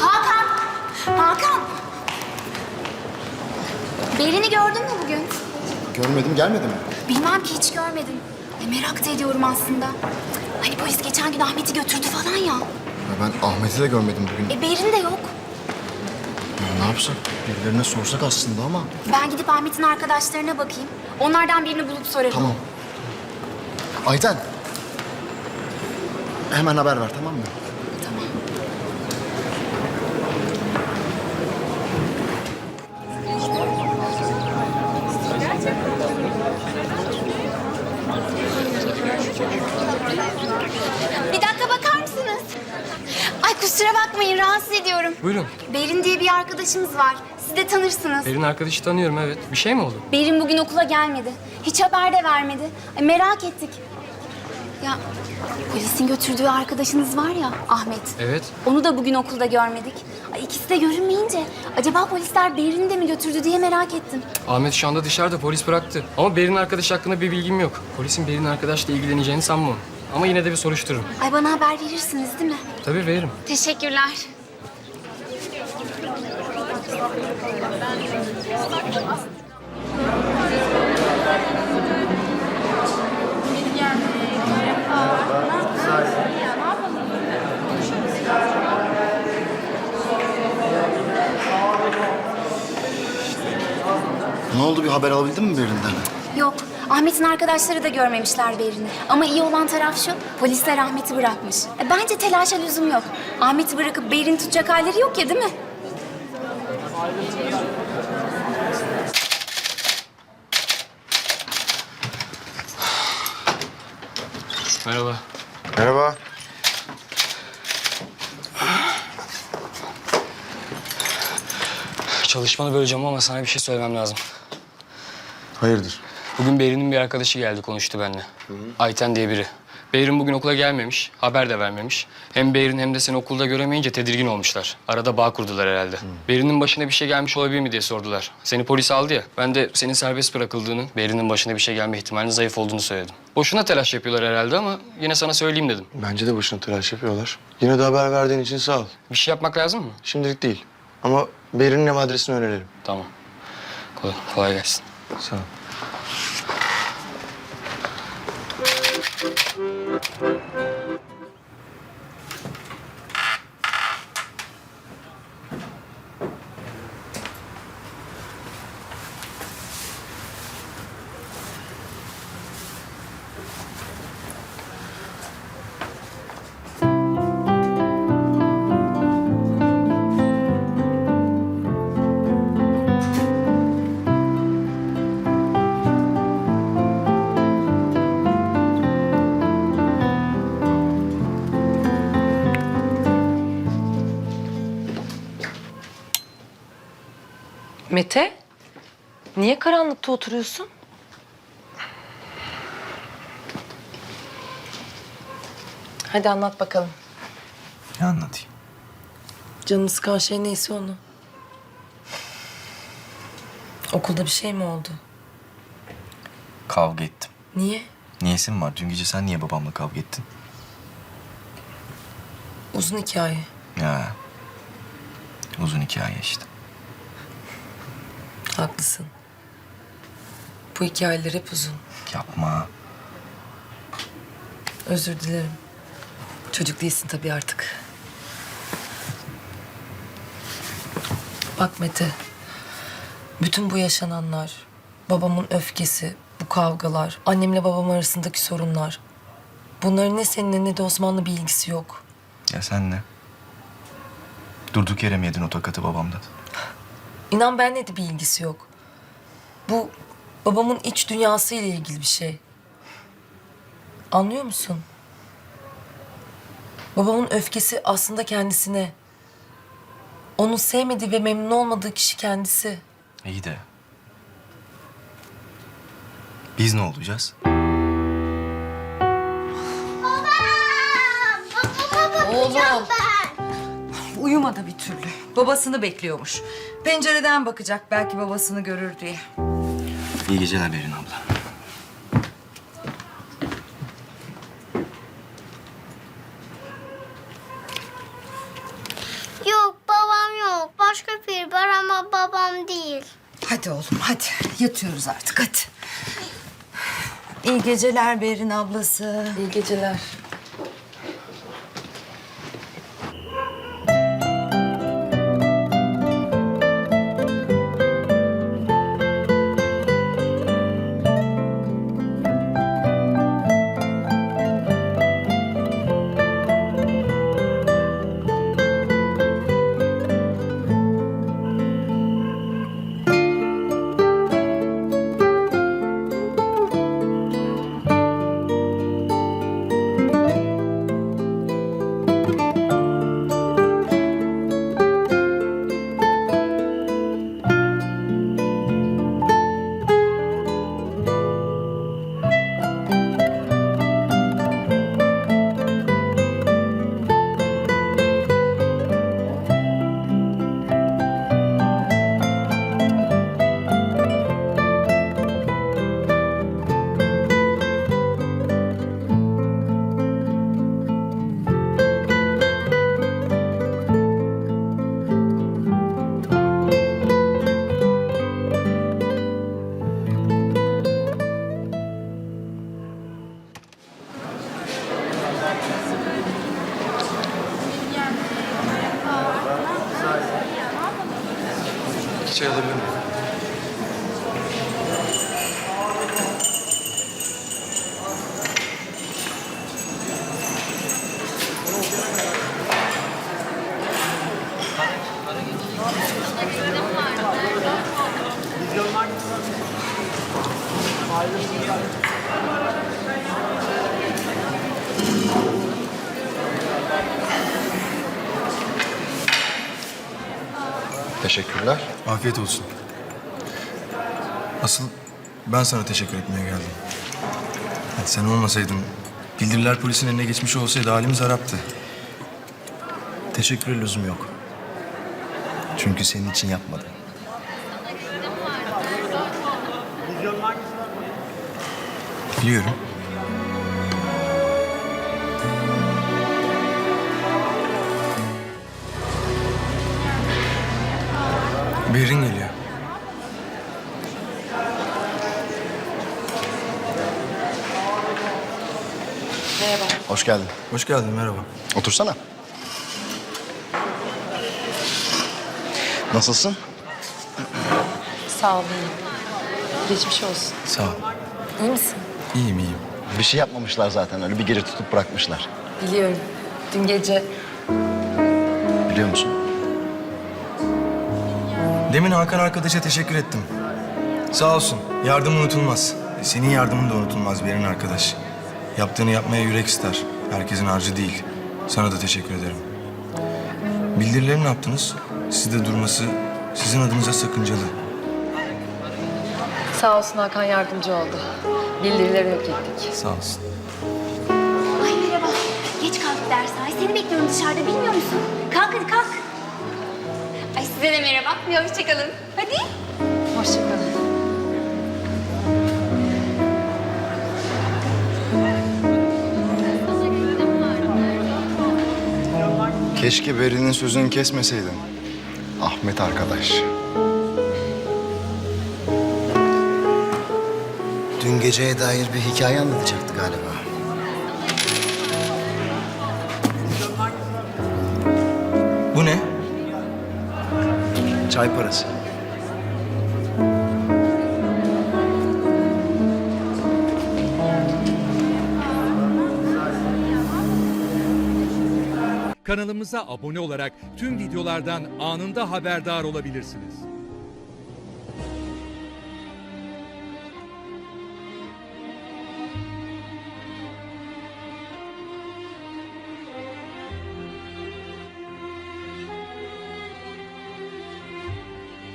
Hakan! Hakan! Berin'i gördün mü bugün? Görmedim gelmedi mi? Bilmem ki hiç görmedim. E, merak da ediyorum aslında. Hani polis geçen gün Ahmet'i götürdü falan ya. Ya ben Ahmet'i de görmedim bugün. E Berin de yok. Ya ne yapsak? Birilerine sorsak aslında ama. Ben gidip Ahmet'in arkadaşlarına bakayım. Onlardan birini bulup sorarım. Tamam. Ayten. Hemen haber ver tamam mı? Tamam. Bir dakika bakar mısınız? Ay kusura bakmayın rahatsız ediyorum. Buyurun. Berin diye bir arkadaşımız var. Siz de tanırsınız. Berin arkadaşı tanıyorum evet. Bir şey mi oldu? Berin bugün okula gelmedi. Hiç haber de vermedi. Ay, merak ettik. Ya polisin götürdüğü arkadaşınız var ya Ahmet. Evet. Onu da bugün okulda görmedik. Ay, ikisi de görünmeyince acaba polisler Berin'i de mi götürdü diye merak ettim. Ahmet şu anda dışarıda polis bıraktı. Ama Berin arkadaş hakkında bir bilgim yok. Polisin Berin arkadaşla ilgileneceğini sanmam. Ama yine de bir soruştururum. Ay bana haber verirsiniz değil mi? Tabii veririm. Teşekkürler. Ne oldu bir haber alabildin mi birinden? Yok, Ahmet'in arkadaşları da görmemişler Berin'i. Ama iyi olan taraf şu, polisler Ahmet'i bırakmış. E, bence telaşa lüzum yok. Ahmet'i bırakıp Berin'i tutacak halleri yok ya değil mi? Merhaba. Merhaba. Çalışmanı böleceğim ama sana bir şey söylemem lazım. Hayırdır? Bugün Berin'in bir arkadaşı geldi konuştu benimle. Ayten diye biri. Beyrin bugün okula gelmemiş, haber de vermemiş. Hem Beyrin hem de seni okulda göremeyince tedirgin olmuşlar. Arada bağ kurdular herhalde. Beyrin'in başına bir şey gelmiş olabilir mi diye sordular. Seni polis aldı ya, ben de senin serbest bırakıldığını, Beyrin'in başına bir şey gelme ihtimalinin zayıf olduğunu söyledim. Boşuna telaş yapıyorlar herhalde ama yine sana söyleyeyim dedim. Bence de boşuna telaş yapıyorlar. Yine de haber verdiğin için sağ ol. Bir şey yapmak lazım mı? Şimdilik değil. Ama Berin'in ev adresini öğrenelim. Tamam. Kolay, kolay gelsin. Sağ ol. Thank you. Mete, niye karanlıkta oturuyorsun? Hadi anlat bakalım. Ne anlatayım? Canını sıkan şey neyse onu. Okulda bir şey mi oldu? Kavga ettim. Niye? Niyesi mi var? Dün gece sen niye babamla kavga ettin? Uzun hikaye. Ya. Uzun hikaye işte. Haklısın. Bu hikayeler hep uzun. Yapma. Özür dilerim. Çocuk değilsin tabii artık. Bak Mete. Bütün bu yaşananlar, babamın öfkesi, bu kavgalar, annemle babam arasındaki sorunlar. Bunların ne seninle ne de Osman'la bir ilgisi yok. Ya sen ne? Durduk yere mi yedin o tokatı babamdan? İnan benle de bir ilgisi yok. Bu babamın iç dünyası ile ilgili bir şey. Anlıyor musun? Babamın öfkesi aslında kendisine. Onun sevmediği ve memnun olmadığı kişi kendisi. İyi de. Biz ne olacağız? Oğlum uyumadı bir türlü. Babasını bekliyormuş. Pencereden bakacak belki babasını görür diye. İyi geceler Berin abla. Yok babam yok. Başka biri var ama babam değil. Hadi oğlum hadi. Yatıyoruz artık hadi. İyi geceler Berin ablası. İyi geceler. Çay alabilir miyim? Teşekkürler. Afiyet olsun. Asıl ben sana teşekkür etmeye geldim. Hadi sen olmasaydın, bildiriler polisin eline geçmiş olsaydı halimiz haraptı. Teşekküre lüzum yok. Çünkü senin için yapmadım. Biliyorum. Behrin geliyor. Hoş geldin. Hoş geldin, merhaba. Otursana. Nasılsın? Sağ ol iyiyim. Geçmiş olsun. Sağ ol. İyi misin? İyiyim, iyiyim. Bir şey yapmamışlar zaten. Öyle bir geri tutup bırakmışlar. Biliyorum. Dün gece Biliyor musun? Demin Hakan arkadaşa teşekkür ettim. Sağ olsun. Yardım unutulmaz. Senin yardımın da unutulmaz Berin arkadaş. Yaptığını yapmaya yürek ister. Herkesin harcı değil. Sana da teşekkür ederim. Bildirileri ne yaptınız? Sizde durması sizin adınıza sakıncalı. sağ olsun Hakan yardımcı oldu. Bildirileri yok ettik. Sağ olsun. Ay merhaba. Geç kaldık ders. Ay seni bekliyorum dışarıda bilmiyor musun? Kalk hadi kalk. Size de merhaba. Bir hoşçakalın. Hadi. Hoşçakalın. Keşke Beri'nin sözünü kesmeseydin. Ahmet arkadaş. Dün geceye dair bir hikaye anlatacaktı galiba. Çay parası. Kanalımıza abone olarak tüm videolardan anında haberdar olabilirsiniz.